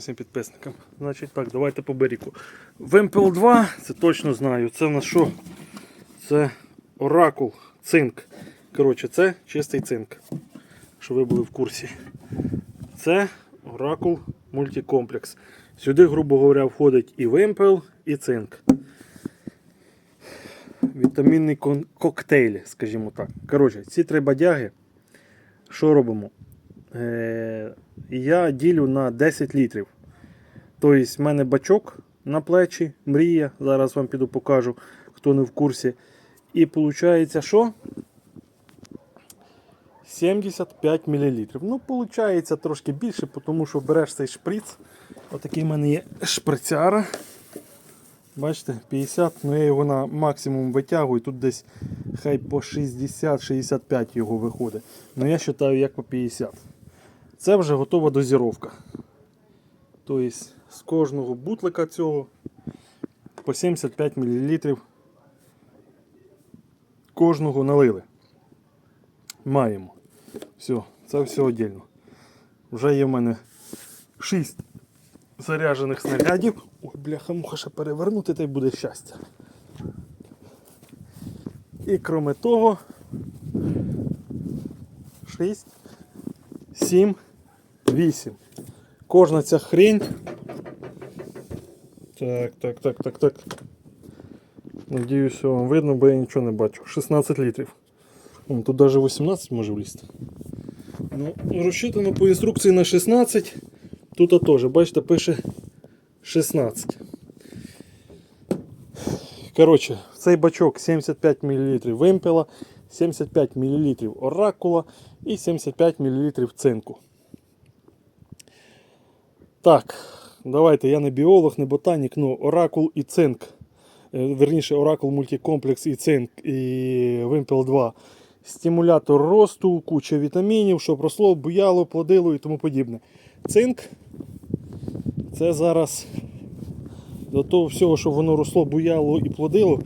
всім підписникам. Значить так, давайте по беріку. Вимпел 2, це точно знаю. Це в що? Це оракул, цинк. Коротше, це чистий цинк. Щоб ви були в курсі. Це оракул мультикомплекс. Сюди, грубо говоря, входить і вимпел, і цинк. Вітамінний коктейль, скажімо так. Коротше, ці три бадяги. Що робимо? Е, я ділю на 10 літрів. Тобто, в мене бачок на плечі, мрія. Зараз вам піду покажу, хто не в курсі. І виходить, що? 75 мл. Ну, виходить трошки більше, тому що береш цей шприц. Отакий в мене є шприцяра. Бачите, 50, ну я його на максимум витягую. Тут десь хай по 60-65 його виходить. Ну я вважаю, як по 50. Це вже готова дозіровка. Тобто з кожного бутлика цього по 75 мл кожного налили. Маємо. Все, це все віддільно. Вже є в мене 6 заряджених снарядів. Ой, бляха, муха ще перевернути, та й буде щастя. І кроме того, 6, 7, 8. Кожна ця хрень. Так, так, так, так, так. Надіюсь, що вам видно, бо я нічого не бачу. 16 літрів. Тут навіть 18 може влізти. Ну, розчитано по інструкції на 16. Тут теж, бачите, пише 16. Коротше, цей бачок 75 мл вимпела, 75 мл оракула і 75 мл цинку. Так, давайте, я не біолог, не ботанік, ну оракул і цинк. Е, Верніше, оракул мультикомплекс і цинк і вимпел 2. Стимулятор росту, куча вітамінів, щоб росло, буяло, плодило і тому подібне. Цинк це зараз до того всього, щоб воно росло, буяло і плодило.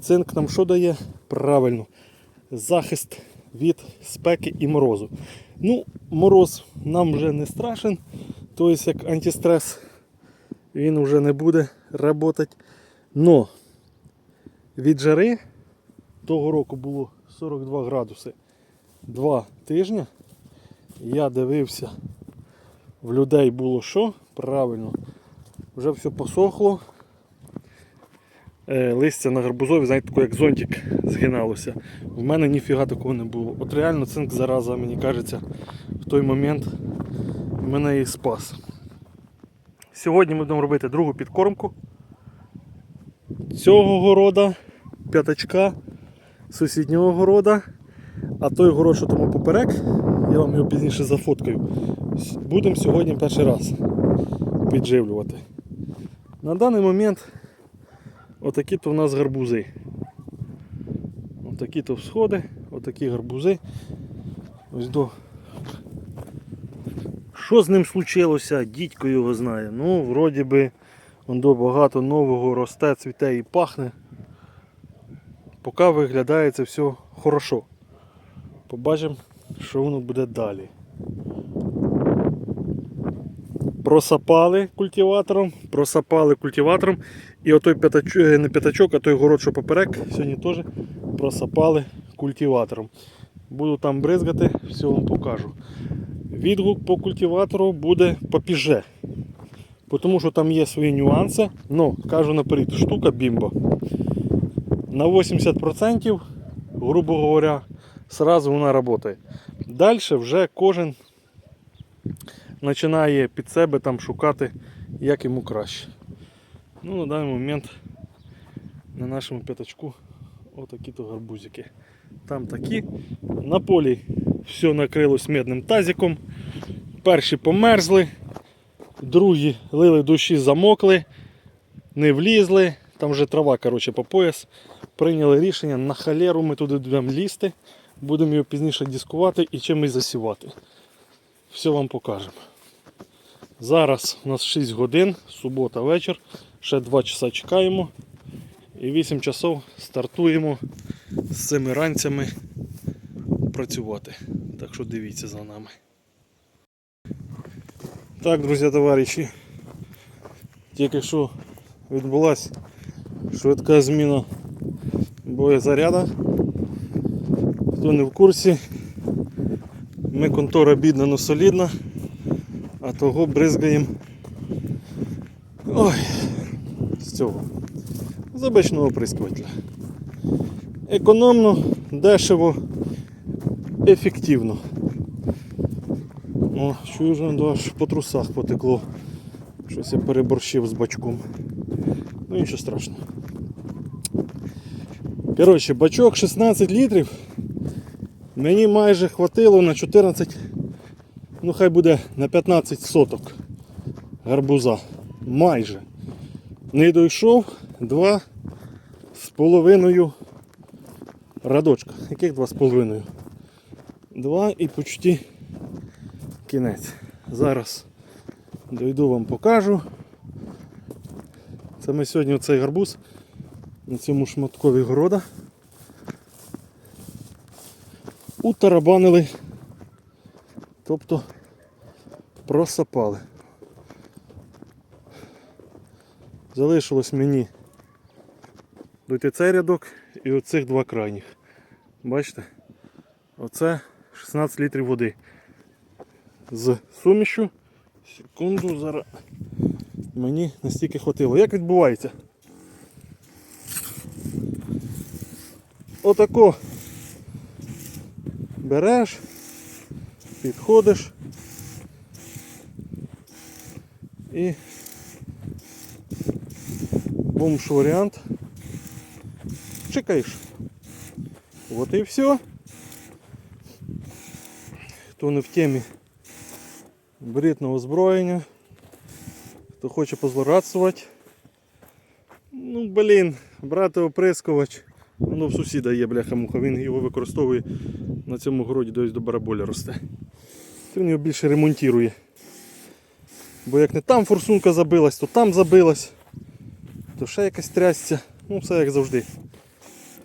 Цинк нам що дає? Правильно. Захист від спеки і морозу. Ну, мороз нам вже не страшен. Тобто, як антистрес, він вже не буде працювати. Но від жари того року було 42 градуси два тижні. Я дивився, в людей було що? Правильно. Вже все посохло. Е, листя на гарбузові, знаєте, таке, як зонтик згиналося. В мене ніфіга такого не було. От реально цинк зараза, мені кажеться, в той момент мене і спас. Сьогодні ми будемо робити другу підкормку. Цього города, п'ятачка, сусіднього города. А той город, що тому поперек, я вам його пізніше зафоткаю. Будемо сьогодні перший раз підживлювати. На даний момент отакі то в нас гарбузи. Отакі то всходи, отакі гарбузи. Ось до. Що з ним случилося, дідько його знає. Ну, вроді би, до багато нового росте, цвіте і пахне. Поки виглядає це все хорошо. Побачимо, що воно буде далі. Просапали культиватором, просапали культиватором. І отой п'ятачок, не п'ятачок, а той город, що поперек, сьогодні теж просапали культиватором. Буду там бризгати, все вам покажу. Відгук по культиватору буде попіже. Тому що там є свої нюанси. Ну, кажу наперед, штука бімба. На 80%, грубо говоря, сразу вона працює. Далі вже кожен починає під себе там шукати, як йому краще. Ну, на даний момент на нашому п'ятачку отакі то гарбузики. Там такі. На полі все накрилось медним тазиком. Перші померзли, другі лили душі, замокли, не влізли. Там вже трава коротше, по пояс. Прийняли рішення, на халеру ми туди будемо лізти, будемо його пізніше дискувати і чимось засівати. Все вам покажемо. Зараз у нас 6 годин, субота вечір, ще 2 часа чекаємо. І 8 часов стартуємо з цими ранцями працювати. Так що дивіться за нами. Так, друзі товариші, тільки що відбулася швидка зміна боєзаряда. Хто не в курсі, ми контора бідна, но солідна, а того бризгаємо ой, з цього з обичного. Економно, дешево, ефективно. О, чую вже аж по трусах потекло. Щось я переборщив з бачком. Ну нічого страшного. Коротше, бачок 16 літрів. Мені майже хватило на 14, ну хай буде на 15 соток гарбуза. Майже. Не дійшов два з половиною радочка. Яких два з половиною? Два і почти кінець. Зараз дойду вам покажу. Це ми сьогодні оцей гарбуз на цьому шматкові города утарабанили, тобто просапали. Залишилось мені дойти цей рядок і оцих два крайніх. Бачите? Оце 16 літрів води з сумішю. Секунду, зараз мені настільки хватило. Як відбувається? Отако береш, підходиш і бомж варіант. Чекаєш. Вот і все. Хто не в темі бритного озброєння, хто хоче позлорадствувати. Ну, блін, брати оприскувач. Воно в сусіда є бляха-муха, він його використовує на цьому городі десь до бараболя росте. Він його більше ремонтує. Бо як не там форсунка забилась, то там забилась, то ще якась трясця. Ну все як завжди.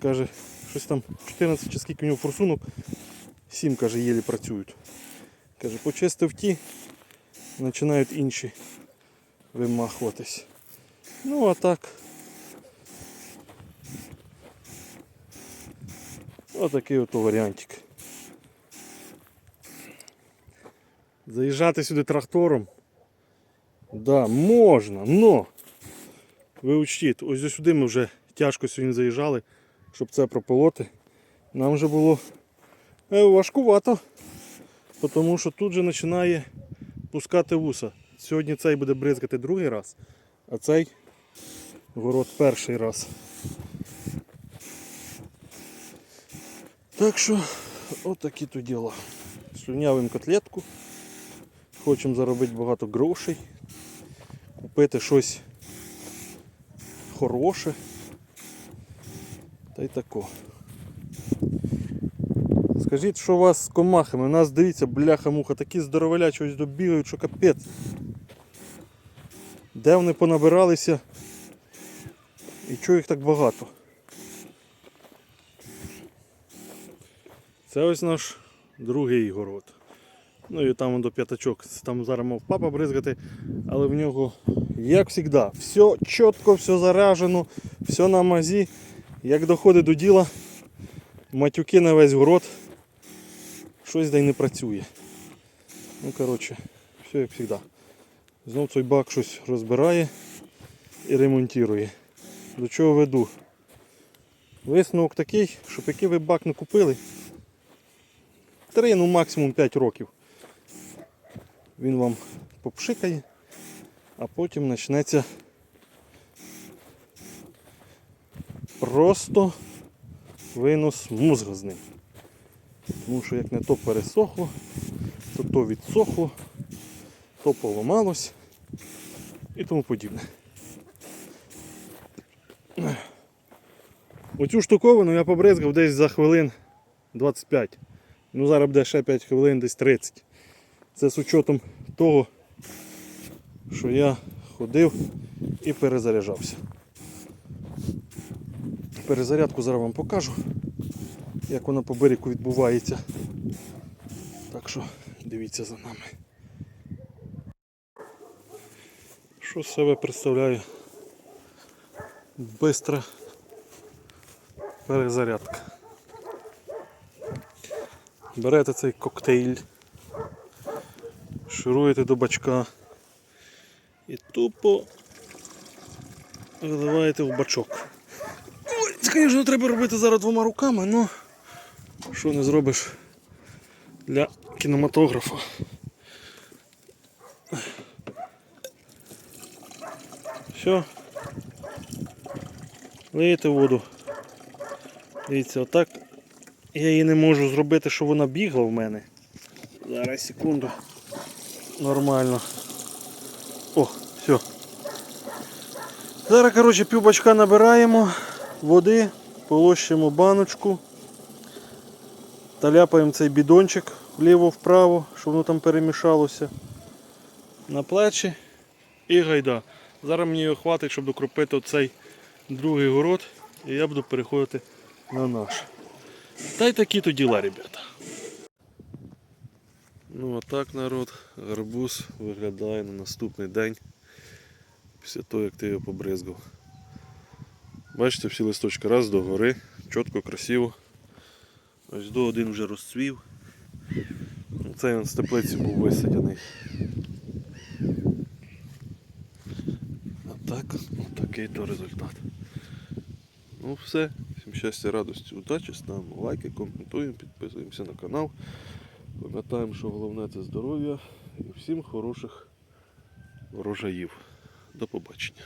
Каже, щось там 14 чи скільки у нього форсунок, 7 каже, єлі працюють. Каже, почистив ті, починають інші вимахуватись. Ну а так. Отакий ото варіантик. Заїжджати сюди трактором. Да, можна, но ви учтіть, ось до сюди ми вже тяжко сьогодні заїжджали, щоб це прополоти. Нам вже було е, важкувато, тому що тут же починає пускати вуса. Сьогодні цей буде бризкати другий раз, а цей город перший раз. Так що, отакі то діла. Слюнявим котлетку. Хочемо заробити багато грошей, купити щось хороше. Та й тако. Скажіть, що у вас з комахами? У нас дивіться, бляха-муха, такі здоровеля чогось добігають, що капець. Де вони понабиралися? І чого їх так багато? Це ось наш другий город. Ну і там до п'ятачок. Там зараз мав папа бризгати, але в нього, як завжди, все чітко, все заражено, все на мазі. Як доходить до діла, матюки на весь город, щось де й не працює. Ну, коротше, все як завжди. Знов цей бак щось розбирає і ремонтує. До чого веду? Висновок такий, щоб який ви бак не купили, 3, ну максимум 5 років. Він вам попшикає, а потім почнеться просто винос мозга з ним. Тому що як не то пересохло, то то відсохло, то поламалось і тому подібне. Оцю штуковину я побризгав десь за хвилин 25. Ну зараз буде ще 5 хвилин, десь 30. Це з учетом того, що я ходив і перезаряджався. Перезарядку зараз вам покажу, як вона по берегу відбувається. Так що дивіться за нами. Що з себе представляє? Бистра перезарядка. Берете цей коктейль, шируєте до бачка і тупо виливаєте в бачок. Ой, це, звісно, треба робити зараз двома руками, але що не зробиш для кінематографа. Все. Лиєте воду. Дивіться, отак я її не можу зробити, щоб вона бігла в мене. Зараз секунду. Нормально. О, все. Зараз, коротше, пів набираємо води, полощимо баночку. Та ляпаємо цей бідончик вліво-вправо, щоб воно там перемішалося. На плечі і гайда. Зараз мені його хватить, щоб докропити оцей другий город, і я буду переходити на наш. Та й такі то діла, ребята. Ну а так народ, гарбуз виглядає на наступний день після того, як ти його побризгав. Бачите, всі листочки раз до гори, чітко, красиво. Ось до один вже розцвів. Цей він з теплиці був висадяний. А так, такий то результат. Ну все, всім щастя, радості, удачі, ставимо лайки, коментуємо, підписуємося на канал. Пам'ятаємо, що головне це здоров'я і всім хороших врожаїв. До побачення.